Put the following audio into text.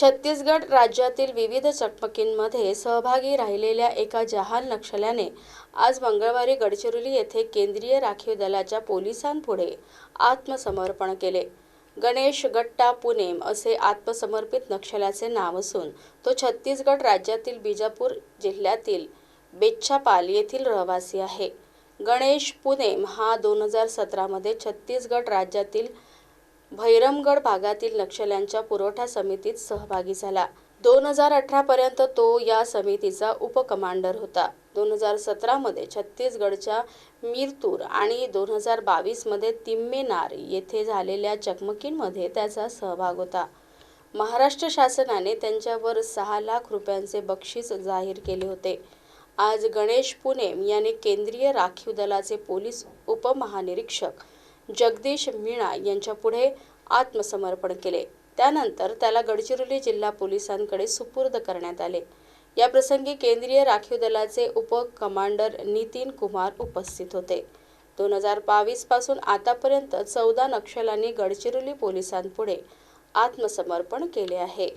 छत्तीसगड राज्यातील विविध चकमकींमध्ये सहभागी राहिलेल्या एका जहाल नक्षल्याने आज मंगळवारी गडचिरोली येथे केंद्रीय राखीव दलाच्या पोलिसांपुढे आत्मसमर्पण केले. गणेश गट्टा पुनेम असे आत्मसमर्पित नक्षल्याचे नाव असून तो छत्तीसगड राज्यातील बिजापूर जिल्ह्यातील बेच्छापाल येथील रहिवासी आहे. गणेश पुनेम हा दोन हजार सतरामध्ये छत्तीसगड राज्यातील भैरमगड भागातील नक्षल्यांच्या पुरवठा समितीत सहभागी झाला. दोन हजार अठरापर्यंत तो या समितीचा उपकमांडर होता. दोन हजार सतरामध्ये छत्तीसगडच्या मिरतूर आणि दोन हजार बावीसमध्ये तिम्मेनार येथे झालेल्या चकमकींमध्ये त्याचा सहभाग होता. महाराष्ट्र शासनाने त्यांच्यावर सहा लाख रुपयांचे बक्षीस जाहीर केले होते. आज गणेश पुनेम यांनी केंद्रीय राखीव दलाचे पोलीस उपमहानिरीक्षक जगदीश मीणा यांच्यापुढे आत्मसमर्पण केले. त्यानंतर त्याला गडचिरोली जिल्हा पोलिसांकडे सुपूर्द करण्यात आले. या प्रसंगी केंद्रीय राखीव दलाचे उप कमांडर नितीन कुमार उपस्थित होते. दोन हजार बावीसपासून आतापर्यंत चौदा नक्षलांनी गडचिरोली पोलिसांपुढे आत्मसमर्पण केले आहे.